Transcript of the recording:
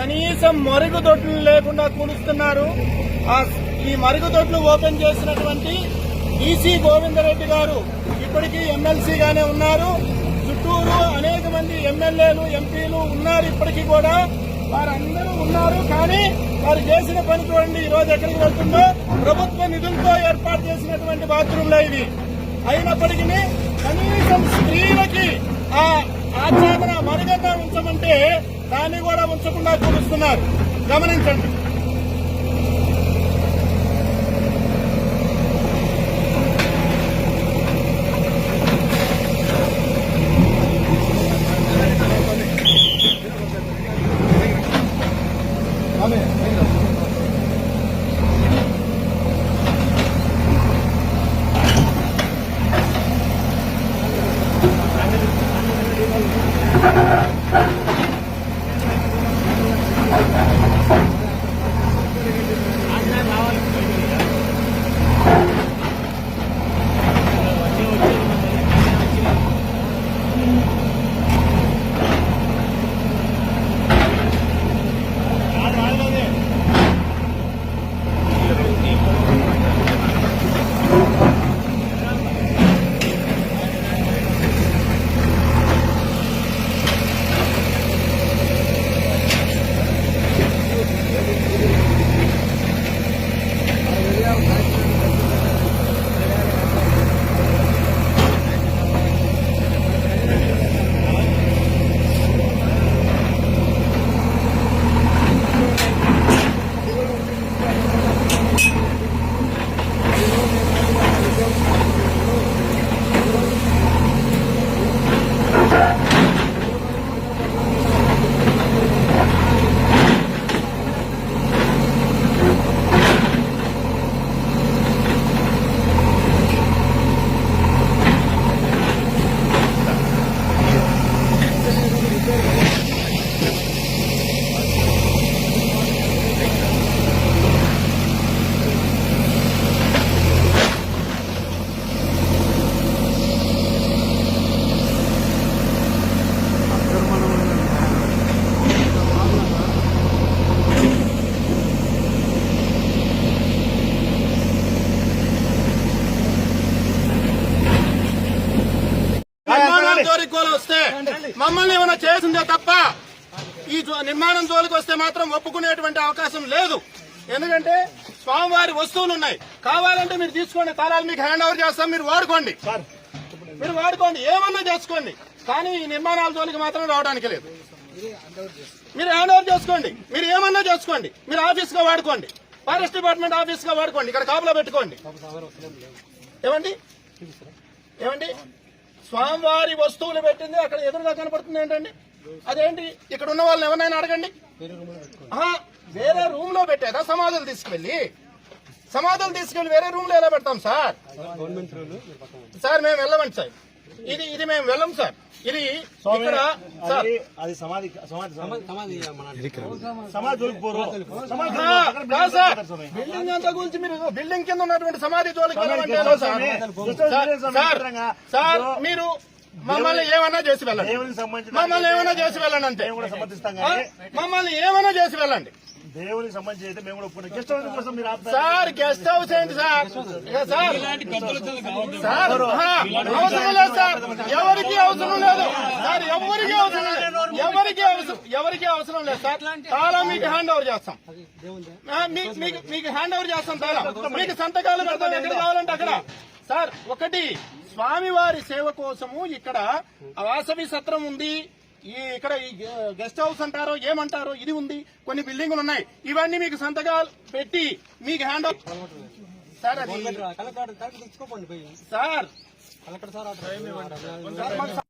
కనీసం మరుగుదొడ్లు లేకుండా కూలుస్తున్నారు. ఈ మరుగుదొడ్లు ఓపెన్ చేసినటువంటి ఈసీ గోవిందరెడ్డి గారు ఇప్పటికీ ఎమ్మెల్సీగానే ఉన్నారు. చుట్టూరు అనేక మంది ఎమ్మెల్యేలు ఎంపీలు ఉన్నారు ఇప్పటికీ కూడా. వారందరూ ఉన్నారు కానీ వారు చేసిన పని చూడండి ఈ రోజు ఎక్కడికి వెళ్తుందో. ప్రభుత్వ నిధులతో ఏర్పాటు చేసినటువంటి బాత్రూంలో ఇవి. అయినప్పటికీ కనీసం స్త్రీలకి ఆ ఆచ్ఛాదన మరుగంగా ఉంచమంటే దాన్ని కూడా ఉంచకుండా చూపిస్తున్నారు గమనించండి నిర్మాణం జోలికి వస్తే మమ్మల్ని ఏమైనా చేసిందే తప్ప ఈ నిర్మాణం జోలికి వస్తే మాత్రం ఒప్పుకునేటువంటి అవకాశం లేదు. ఎందుకంటే స్వామివారి వస్తువులు ఉన్నాయి. కావాలంటే మీరు తీసుకోండి. తాళాలు మీకు హ్యాండ్ ఓవర్ చేస్తాం. మీరు వాడుకోండి. మీరు వాడుకోండి. ఏమన్నా చేసుకోండి. కానీ ఈ నిర్మాణాల జోలికి మాత్రం రావడానికి లేదు. మీరు హ్యాండ్ ఓవర్ చేసుకోండి. మీరు ఏమన్నా చేసుకోండి. మీరు ఆఫీస్గా వాడుకోండి. ఫారెస్ట్ డిపార్ట్మెంట్ ఆఫీస్గా వాడుకోండి. ఇక్కడ కాపులో పెట్టుకోండి. ఏమండి? ఏమండి? స్వామివారి వస్తువులు పెట్టింది. అక్కడ ఎదురుగా కనపడుతుంది ఏంటండి? అదేంటి? ఇక్కడ ఉన్న వాళ్ళని ఎవరైనా అడగండి. వేరే రూమ్లో పెట్టేదా? సమాధులు తీసుకువెళ్ళి? సమాధులు తీసుకెళ్ళి వేరే రూమ్లో ఎలా పెడతాం సార్? సార్ మేము వెళ్ళమండి సార్. ఇది ఇది మేము వెళ్ళం సార్. ఇది ఇక్కడ సార్. అది సమాధి సమాధి సమాధి. సమాధి సార్. బిల్డింగ్ అంతా గురించి మీరు బిల్డింగ్ కింద ఉన్నటువంటి సమాధి జోలికి సార్? సార్, మీరు మమ్మల్ని ఏమన్నా చేసి వెళ్ళండి. మమ్మల్ని ఏమైనా చేసి వెళ్ళండి? కానీ మమ్మల్ని ఏమైనా చేసి వెళ్ళండి. దేవునికి సంబంధించి అయితే మేము కూడా ఒప్పుకున్నాం. గెస్ట్ హౌస్ కోసం మీరు ఆపుతారు. సార్ గెస్ట్ హౌస్ ఏంటి సార్? సార్? సార్ అవసరం లేదు సార్. ఎవరికి అవసరం లేదు. సార్ ఎవరికి అవసరం లేదు. ఎవరికి అవసరం ఎవరికి అవసరం లేదు సార్. తాళం మీకు హ్యాండ్ ఓవర్ చేస్తాం. మీకు మీకు హ్యాండ్ ఓవర్ చేస్తాం తాళం. మీకు సంతకాలు పెడతాం. ఎక్కడ కావాలంటే అక్కడ? సార్ ఒకటి స్వామివారి సేవ కోసము ఇక్కడ వాసవి సత్రం ఉంది. ఈ ఇక్కడ ఈ గెస్ట్ హౌస్ అంటారో ఏమంటారో ఇది ఉంది. కొన్ని బిల్డింగులు ఉన్నాయి. ఇవన్నీ మీకు సంతకాలు పెట్టి మీకు హ్యాండ్ సార్ అది సార్.